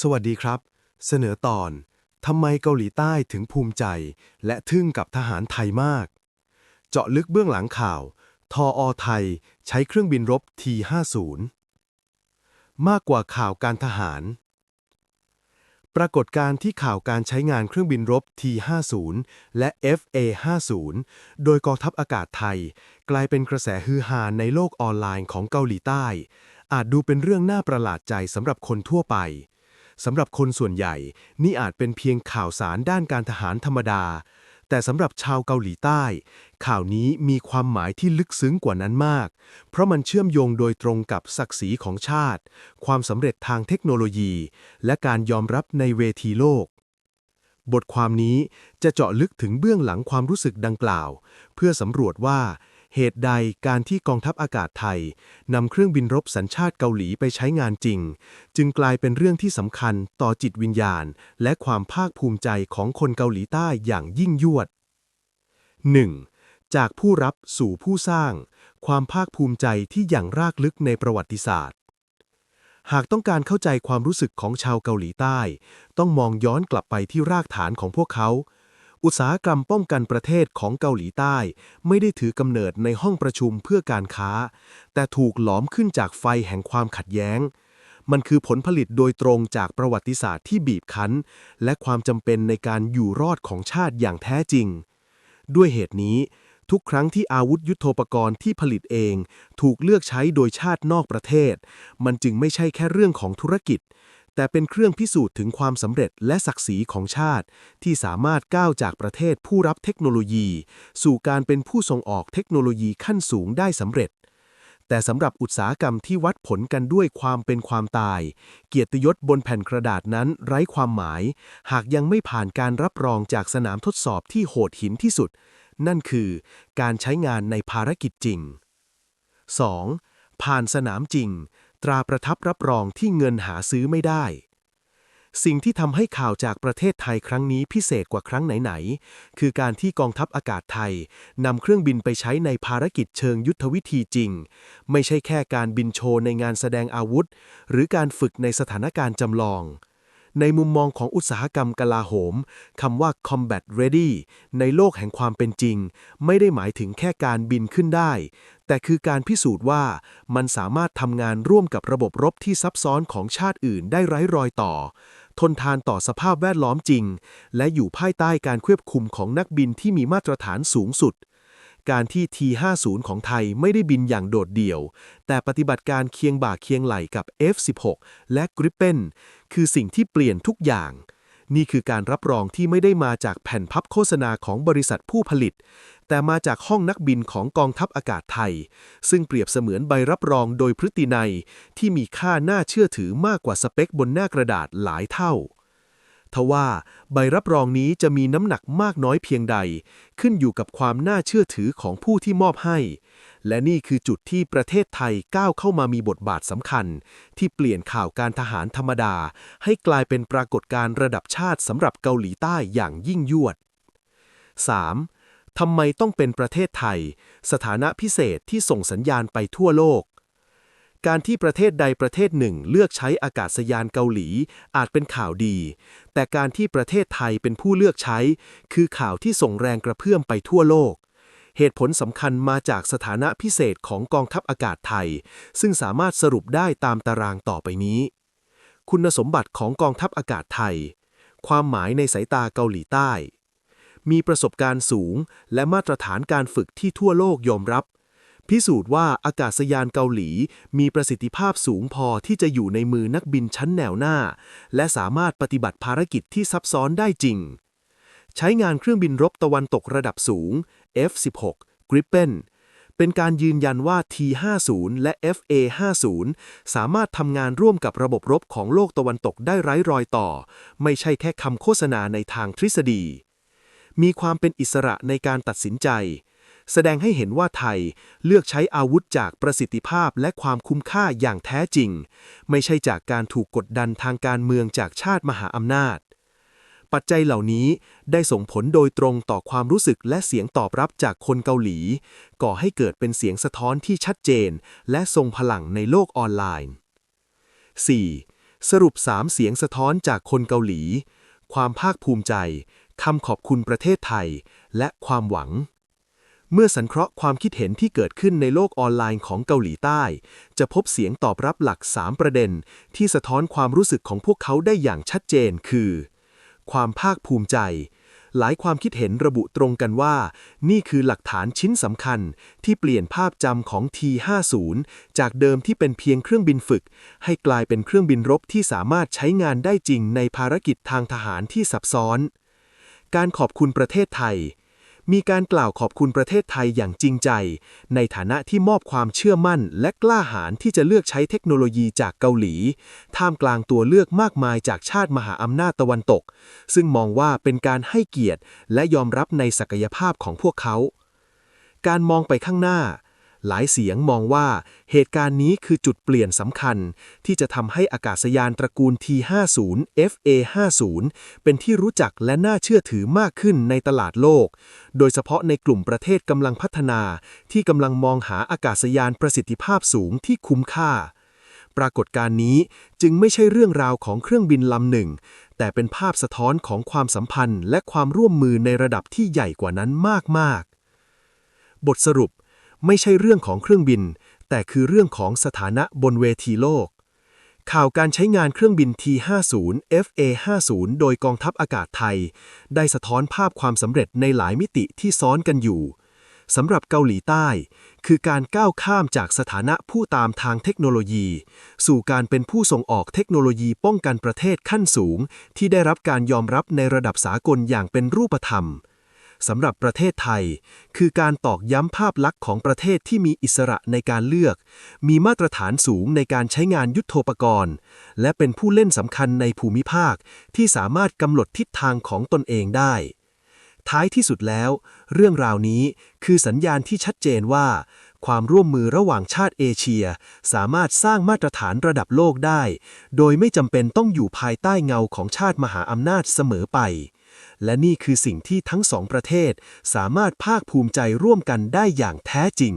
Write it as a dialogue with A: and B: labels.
A: สวัสดีครับ เสนอตอนทำไมเกาหลีใต้ถึงภูมิใจ และทึ่งกับทหารไทยมาก เจาะลึกเบื้องหลังข่าว ทออไทยใช้เครื่องบินรบ T50 มากกว่าข่าวการทหาร ปรากฏการณ์ที่ข่าวการใช้งานเครื่องบินรบ T50 และ FA50 โดยกองทัพอากาศไทย กลายเป็นกระแสฮือฮาในโลกออนไลน์ของเกาหลีใต้ อาจดูเป็นเรื่องน่าประหลาดใจสำหรับคนทั่วไป สำหรับคนส่วนใหญ่ นี่อาจเป็นเพียงข่าวสารด้านการทหารธรรมดา แต่สำหรับชาวเกาหลีใต้ ข่าวนี้มีความหมายที่ลึกซึ้งกว่านั้นมาก เพราะมันเชื่อมโยงโดยตรงกับศักดิ์ศรีของชาติ ความสำเร็จทางเทคโนโลยี และการยอมรับในเวทีโลกบทความนี้จะเจาะลึกถึงเบื้องหลังความรู้สึกดังกล่าว เพื่อสำรวจว่า เหตุใดการที่กองทัพอากาศไทยนำเครื่องบินรบสัญชาติเกาหลีไปใช้งานจริง จึงกลายเป็นเรื่องที่สำคัญต่อจิตวิญญาณ และความภาคภูมิใจของคนเกาหลีใต้อย่างยิ่งยวด 1. จากผู้รับสู่ผู้สร้าง ความภาคภูมิใจที่อย่างรากลึกในประวัติศาสตร์ หากต้องการเข้าใจความรู้สึกของชาวเกาหลีใต้ ต้องมองย้อนกลับไปที่รากฐานของพวกเขา อุตสาหกรรมป้องกันประเทศของเกาหลีใต้ ไม่ได้ถือกำเนิดในห้องประชุมเพื่อการค้า แต่ถูกหลอมขึ้นจากไฟแห่งความขัดแย้ง มันคือผลผลิตโดยตรงจากประวัติศาสตร์ที่บีบคั้น และความจำเป็นในการอยู่รอดของชาติอย่างแท้จริง ด้วยเหตุนี้ทุกครั้งที่อาวุธยุโทโธปกรณ์ที่ผลิตเอง ถูกเลือกใช้โดยชาตินอกประเทศ มันจึงไม่ใช่แค่เรื่องของธุรกิจ แต่เป็นเครื่องพิสูจน์ถึงความสำเร็จและศักดิ์ศรีของชาติ ที่สามารถก้าวจากประเทศผู้รับเทคโนโลยี สู่การเป็นผู้ส่งออกเทคโนโลยีขั้นสูงได้สำเร็จ แต่สำหรับอุตสาหกรรมที่วัดผลกันด้วยความเป็นความตาย เกียรติยศบนแผ่นกระดาษนั้นไร้ความหมาย หากยังไม่ผ่านการรับรองจากสนามทดสอบที่โหดหินที่สุด นั่นคือการใช้งานในภารกิจจริง 2. ผ่านสนามจริง ราประทับรับรองที่เงินหาซื้อไม่ได้ สิ่งที่ทำให้ข่าวจากประเทศไทยครั้งนี้พิเศษกว่าครั้งไหนๆ คือการที่กองทัพอากาศไทยนำเครื่องบินไปใช้ในภารกิจเชิงยุทธวิธีจริง ไม่ใช่แค่การบินโชว์ในงานแสดงอาวุธ หรือการฝึกในสถานการณ์จำลอง ในมุมมองของอุตสาหกรรมกลาโหมคำว่า combat ready ในโลกแห่งความเป็นจริง ไม่ได้หมายถึงแค่การบินขึ้นได้ แต่คือการพิสูจน์ว่ามันสามารถทำงานร่วมกับระบบรบที่ซับซ้อนของชาติอื่นได้ไร้รอยต่อ ทนทานต่อสภาพแวดล้อมจริง และอยู่ภายใต้การควบคุมของนักบินที่มีมาตรฐานสูงสุด การที่ T50 ของไทยไม่ได้บินอย่างโดดเดี่ยว แต่ปฏิบัติการเคียงบ่าเคียงไหลกับ F16 และ Gripen คือสิ่งที่เปลี่ยนทุกอย่าง นี่คือการรับรองที่ไม่ได้มาจากแผ่นพับโฆษณาของบริษัทผู้ผลิต แต่มาจากห้องนักบินของกองทัพอากาศไทย ซึ่งเปรียบเสมือนใบรับรองโดยพฤตินัยที่มีค่าน่าเชื่อถือมากกว่าสเปคบนหน้ากระดาษหลายเท่า ทว่าใบรับรองนี้จะมีน้ำหนักมากน้อยเพียงใด ขึ้นอยู่กับความน่าเชื่อถือของผู้ที่มอบให้ และนี่คือจุดที่ประเทศไทยก้าวเข้ามามีบทบาทสำคัญ ที่เปลี่ยนข่าวการทหารธรรมดา ให้กลายเป็นปรากฏการณ์ระดับชาติสำหรับเกาหลีใต้อย่างยิ่งยวด 3. ทำไมต้องเป็นประเทศไทย สถานะพิเศษที่ส่งสัญญาณไปทั่วโลก การที่ประเทศใดประเทศหนึ่งเลือกใช้อากาศยานเกาหลี อาจเป็นข่าวดี แต่การที่ประเทศไทยเป็นผู้เลือกใช้ คือข่าวที่ส่งแรงกระเพื่อมไปทั่วโลก เหตุผลสำคัญมาจากสถานะพิเศษของกองทัพอากาศไทย ซึ่งสามารถสรุปได้ตามตารางต่อไปนี้ คุณสมบัติของกองทัพอากาศไทย ความหมายในสายตาเกาหลีใต้ มีประสบการณ์สูง และมาตรฐานการฝึกที่ทั่วโลกยอมรับ พิสูจน์ว่าอากาศยานเกาหลี มีประสิทธิภาพสูงพอที่จะอยู่ในมือนักบินชั้นแนวหน้า และสามารถปฏิบัติภารกิจที่ซับซ้อนได้จริง ใช้งานเครื่องบินรบตะวันตกระดับสูง F16 Gripen เป็นการยืนยันว่า T50 และ FA50 สามารถทำงานร่วมกับระบบรบของโลกตะวันตกได้ไร้รอยต่อ ไม่ใช่แค่คำโฆษณาในทางทฤษฎี มีความเป็นอิสระในการตัดสินใจ แสดงให้เห็นว่าไทยเลือกใช้อาวุธจากประสิทธิภาพและความคุ้มค่าอย่างแท้จริง ไม่ใช่จากการถูกกดดันทางการเมืองจากชาติมหาอำนาจ ปัจจัยเหล่านี้ได้ส่งผลโดยตรงต่อความรู้สึกและเสียงตอบรับจากคนเกาหลี ก่อให้เกิดเป็นเสียงสะท้อนที่ชัดเจน และทรงพลังในโลกออนไลน์ 4. สรุป 3 เสียงสะท้อนจากคนเกาหลี ความภาคภูมิใจคำขอบคุณประเทศไทย และความหวัง เมื่อสังเคราะห์ความคิดเห็นที่เกิดขึ้นในโลกออนไลน์ของเกาหลีใต้ จะพบเสียงตอบรับหลัก 3 ประเด็น ที่สะท้อนความรู้สึกของพวกเขาได้อย่างชัดเจนคือ ความภาคภูมิใจ หลายความคิดเห็นระบุตรงกันว่า นี่คือหลักฐานชิ้นสำคัญที่เปลี่ยนภาพจำของ T50 จากเดิมที่เป็นเพียงเครื่องบินฝึก ให้กลายเป็นเครื่องบินรบที่สามารถใช้งานได้จริงในภารกิจทางทหารที่ซับซ้อน การขอบคุณประเทศไทย มีการกล่าวขอบคุณประเทศไทยอย่างจริงใจ ในฐานะที่มอบความเชื่อมั่น และกล้าหาญที่จะเลือกใช้เทคโนโลยีจากเกาหลี ท่ามกลางตัวเลือกมากมายจากชาติมหาอำนาจตะวันตก ซึ่งมองว่าเป็นการให้เกียรติและยอมรับในศักยภาพของพวกเขา การมองไปข้างหน้า หลายเสียงมองว่าเหตุการณ์นี้คือจุดเปลี่ยนสำคัญ ที่จะทำให้อากาศยานตระกูล T50 FA50 เป็นที่รู้จักและน่าเชื่อถือมากขึ้นในตลาดโลก โดยเฉพาะในกลุ่มประเทศกำลังพัฒนา ที่กำลังมองหาอากาศยานประสิทธิภาพสูงที่คุ้มค่า ปรากฏการณ์นี้จึงไม่ใช่เรื่องราวของเครื่องบินลำหนึ่ง แต่เป็นภาพสะท้อนของความสัมพันธ์และความร่วมมือในระดับที่ใหญ่กว่านั้นมากๆ บทสรุป ไม่ใช่เรื่องของเครื่องบิน แต่คือเรื่องของสถานะบนเวทีโลก ข่าวการใช้งานเครื่องบิน T50 FA50 โดยกองทัพอากาศไทย ได้สะท้อนภาพความสำเร็จในหลายมิติที่ซ้อนกันอยู่สำหรับเกาหลีใต้ คือการก้าวข้ามจากสถานะผู้ตามทางเทคโนโลยี สู่การเป็นผู้ส่งออกเทคโนโลยีป้องกันประเทศขั้นสูง ที่ได้รับการยอมรับในระดับสากลอย่างเป็นรูปธรรม สำหรับประเทศไทย คือการตอกย้ำภาพลักษณ์ของประเทศที่มีอิสระในการเลือก มีมาตรฐานสูงในการใช้งานยุทโธปกรณ์ และเป็นผู้เล่นสำคัญในภูมิภาคที่สามารถกำหนดทิศทางของตนเองได้ ท้ายที่สุดแล้ว เรื่องราวนี้คือสัญญาณที่ชัดเจนว่า ความร่วมมือระหว่างชาติเอเชีย สามารถสร้างมาตรฐานระดับโลกได้ โดยไม่จำเป็นต้องอยู่ภายใต้เงาของชาติมหาอำนาจเสมอไป และนี่คือสิ่งที่ทั้งสองประเทศสามารถภาคภูมิใจร่วมกันได้อย่างแท้จริง